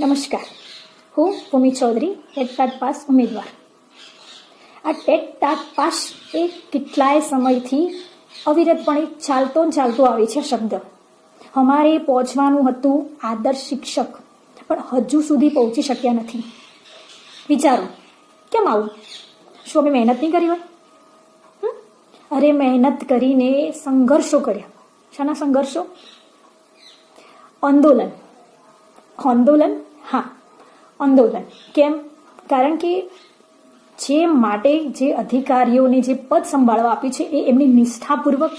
નમસ્કાર. હું Bhumi Chaudhari TET TAT pass ઉમેદવાર. આ ટેટ ટાટ પાસ એ કેટલાય સમયથી અવિરતપણે ચાલતો ચાલતો આવે છે શબ્દ. અમારે પહોંચવાનું હતું આદર્શ શિક્ષક, પણ હજુ સુધી પહોંચી શક્યા નથી. વિચારો, કેમ આવું? શું અમે મહેનત નહીં કરી હોય? અરે મહેનત કરીને સંઘર્ષો કર્યા. શાના સંઘર્ષો? આંદોલન. આંદોલન? હા, આંદોલન. કેમ? કારણ કે જે માટે જે અધિકારીઓને જે પદ સંભાળવા આપ્યું છે, એ એમની નિષ્ઠાપૂર્વક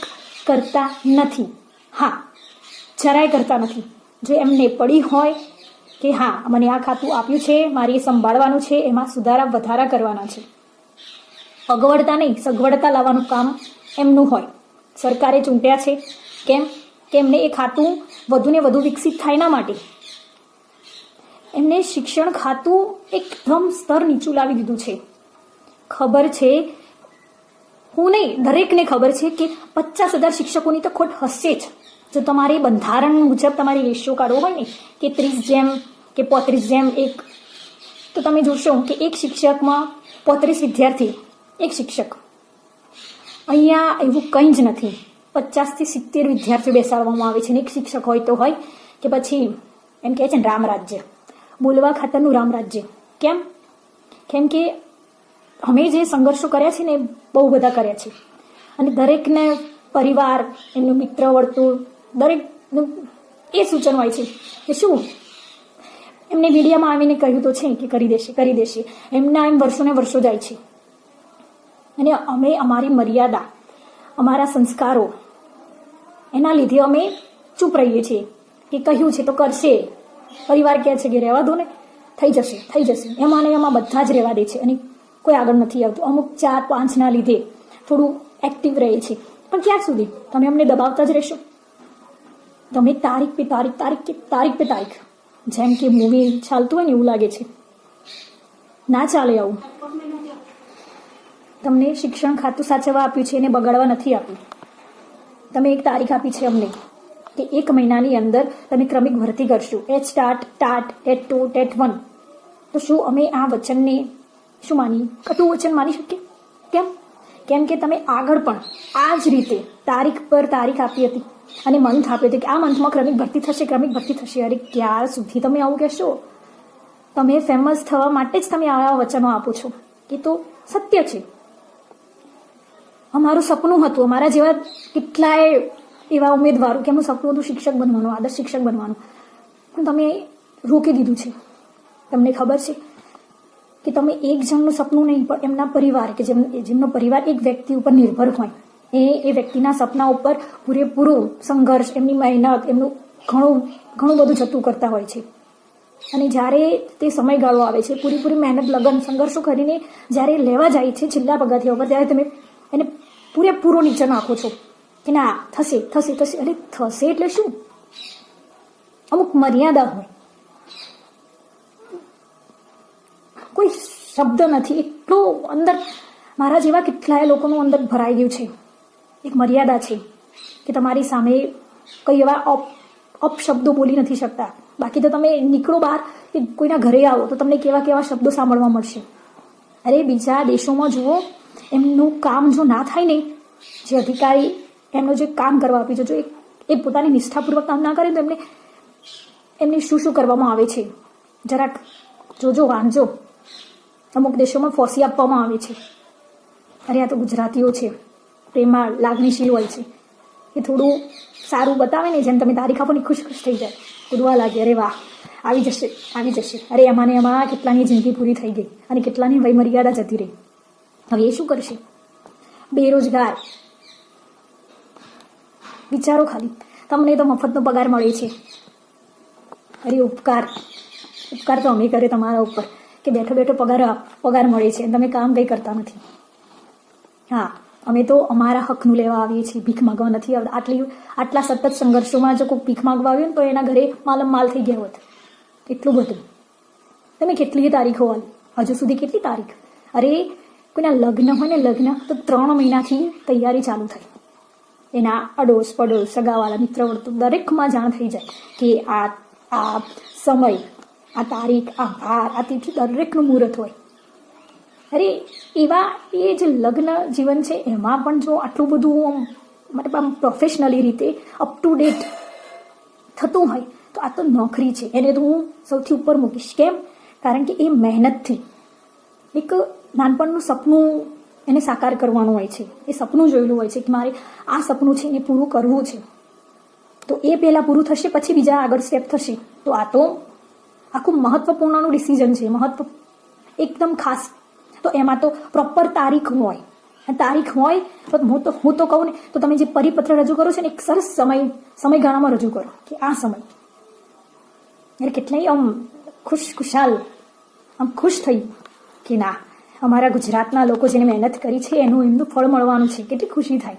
કરતા નથી. હા, જરાય કરતા નથી. જો એમને પડી હોય કે હા, મને આ ખાતું આપ્યું છે, મારે એ સંભાળવાનું છે, એમાં સુધારા વધારા કરવાના છે. અગવડતા નહીં, સગવડતા લાવવાનું કામ એમનું હોય. સરકારે ચૂંટ્યા છે. કેમ? કે એમને એ ખાતું વધુને વધુ વિકસિત થાય ના માટે. એમને શિક્ષણ ખાતું એકદમ સ્તર નીચું લાવી દીધું છે. ખબર છે, હું નહીં, દરેકને ખબર છે કે પચાસ હજાર શિક્ષકોની તો ખોટ હશે જ. જો તમારે બંધારણ મુજબ તમારી રેશિયો કાઢવો હોય ને, કે ત્રીસ જેમ, કે પોત્રીસ જેમ એક, તો તમે જોશો કે એક શિક્ષકમાં પોત્રીસ વિદ્યાર્થી, એક શિક્ષક. અહીંયા એવું કંઈ જ નથી. પચાસથી સિત્તેર વિદ્યાર્થીઓ બેસાડવામાં આવે છે ને, એક શિક્ષક હોય તો હોય, કે પછી એમ કહે છે ને, રામ રાજ્ય. બોલવા ખાતરનું રામ રાજ્ય. કેમ? કેમ કે અમે જે સંઘર્ષો કર્યા છે ને એ બહુ બધા કર્યા છે. અને દરેકને પરિવાર, એમનું મિત્ર વર્તુળ દરેકનું એ સૂચન હોય છે કે શું? એમને મીડિયામાં આવીને કહ્યું તો છે કે કરી દેશે કરી દેશે. એમના એમ વર્ષોને વર્ષો જાય છે. અને અમે અમારી મર્યાદા, અમારા સંસ્કારો, એના લીધે અમે ચૂપ રહીએ છીએ કે કહ્યું છે તો કરશે. પરિવાર કહે છે કે રહેવા દો ને, થઈ જશે થઈ જશે. એમાં ને એમાં બધા જ રહેવા દે છે અને કોઈ આગળ નથી આવતું. અમુક ચાર પાંચના લીધે થોડું એક્ટિવ રહે છે. પણ ક્યાં સુધી? તમે અમને દબાવતા જ રહેશો. તમે તારીખ પે તારીખ તારીખ કે તારીખ પે તારીખ. જેમ કે મૂવી ચાલતું હોય ને એવું લાગે છે. ના ચાલે આવું. તમને શિક્ષણ ખાતું સાચવવા આપ્યું છે એને બગાડવા નથી આપ્યું. તમે એક તારીખ આપી છે અમને. કે એક મહિનાની અંદર તમે ક્રમિક ભરતી કરશો. H start TAT TET two TET one તો શું અમે આ વચનને શું માની? કટુ વચન માની શકીએ? કેમ? કેમ કે તમે આગળ પણ આ જ રીતે તારીખ પર તારીખ આપી હતી અને મંથ આપ્યો હતો કે આ મંથમાં ક્રમિક ભરતી થશે, ક્રમિક ભરતી થશે. અરે, ક્યાર સુધી તમે આવું કહેશો? તમે ફેમસ થવા માટે જ તમે આવા વચનો આપો છો. એ તો સત્ય છે. અમારું સપનું હતું. અમારા જેવા કેટલાય એવા ઉમેદવારો કે એમનું સપનું હતું શિક્ષક બનવાનું, આદર્શ શિક્ષક બનવાનું. પણ તમે રોકી દીધું છે. તમને ખબર છે કે તમે એક જણનું સપનું નહીં, પણ એમના પરિવાર કે જેમ જેમનો પરિવાર એક વ્યક્તિ ઉપર નિર્ભર હોય, એ એ વ્યક્તિના સપના ઉપર પૂરેપૂરું સંઘર્ષ, એમની મહેનત, એમનું ઘણું ઘણું બધું જતું કરતા હોય છે. અને જ્યારે તે સમયગાળો આવે છે, પૂરેપૂરી મહેનત, લગન, સંઘર્ષો કરીને જ્યારે લેવા જાય છે છેલ્લા પગથિયા ઉપર ત્યારે તમે એને પૂરેપૂરો નીચે નાખો છો. કે ના થશે થશે થશે, અરે થશે એટલે શું? અમુક મર્યાદા હોય. કોઈ શબ્દ નથી, એટલો અંદર મારા જેવા કેટલાય લોકોનું અંદર ભરાઈ ગયું છે. એક મર્યાદા છે કે તમારી સામે કઈ એવા અપ અપશબ્દો બોલી નથી શકતા. બાકી તો તમે નીકળો બહાર કે કોઈના ઘરે આવો, તો તમને કેવા કેવા શબ્દો સાંભળવા મળશે. અરે બીજા દેશોમાં જુઓ, એમનું કામ જો ના થાય ને, જે અધિકારી એમનું જે કામ કરવા આપ્યું છે, જો એ- પોતાની નિષ્ઠાપૂર્વક કામ ના કરે તો એમને એમને શું શું કરવામાં આવે છે? જરાક જોજો, વાંચજો. અમુક દેશોમાં ફોસી આપવામાં આવે છે. અરે, આ તો ગુજરાતીઓ છે. પ્રેમમાં લાગણીશીલ હોય છે. એ થોડું સારું બતાવે ને, જેમ તમે તારીખ આપો ને, ખુશ ખુશ થઈ જાય. કૂદવા લાગે. અરે, વાહ. આવી જશે આવી જશે. અરે એમાં ને એમાં કેટલાની જિંદગી પૂરી થઈ ગઈ અને કેટલાની વયમર્યાદા જતી રહી. હવે એ શું કરશે? બેરોજગાર. વિચારો ખાલી. તમને તો મફતનો પગાર મળે છે. અરે, ઉપકાર. ઉપકાર તો અમે કરે તમારા ઉપર. કે બેઠો બેઠો પગાર પગાર મળે છે. તમે કામ કંઈ કરતા નથી. હા, અમે તો અમારા હકનું લેવા આવીએ છીએ. ભીખ માંગવા નથી આવતા. આટલી, આટલા સતત સંઘર્ષોમાં જો કોઈ ભીખ માગવા આવ્યું ને તો એના ઘરે માલમ માલ થઈ ગયા હોત. એટલું બધું. તમે કેટલી તારીખો વાલી હજુ સુધી કેટલી તારીખ? અરે, કોઈના લગ્ન હોય ને લગ્ન, તો ત્રણ મહિનાથી તૈયારી ચાલુ થાય. એના અડોશ પડોશ સગાવાળા મિત્ર વર્તુળ દરેકમાં જાણ થઈ જાય કે આ આ સમય, આ તારીખ, આ ભાર આ તિથિ દરેકનું મુહૂર્ત હોય. અરે, એવા એ જે લગ્ન જીવન છે, એમાં પણ જો આટલું બધું મતલબ આમ પ્રોફેશનલી રીતે અપ ટુ ડેટ થતું હોય, તો આ તો નોકરી છે. એને તો હું સૌથી ઉપર મૂકીશ. કેમ? કારણ કે એ મહેનતથી એક નાનપણનું સપનું એને સાકાર કરવાનું હોય છે. એ સપનું જોયેલું હોય છે કે મારે આ સપનું છે એને પૂરું કરવું છે. તો એ પહેલાં પૂરું થશે, પછી બીજા આગળ સ્ટેપ થશે. તો આ તો આખું મહત્વપૂર્ણનું ડિસિઝન છે, મહત્વ એકદમ ખાસ. તો એમાં તો પ્રોપર તારીખ હોય. તારીખ હોય, તો હું તો હું તો કહું ને, તો તમે જે પરિપત્ર રજૂ કરો છો ને, એક સરસ સમય, સમયગાળામાં રજૂ કરો કે આ સમય. એટલે કેટલાય આમ ખુશ, ખુશાલ, આમ ખુશ થઈ કે ના. અમારા ગુજરાતના લોકો જેને મહેનત કરી છે, એનું એમનું ફળ મળવાનું છે. કેટલી ખુશી થાય.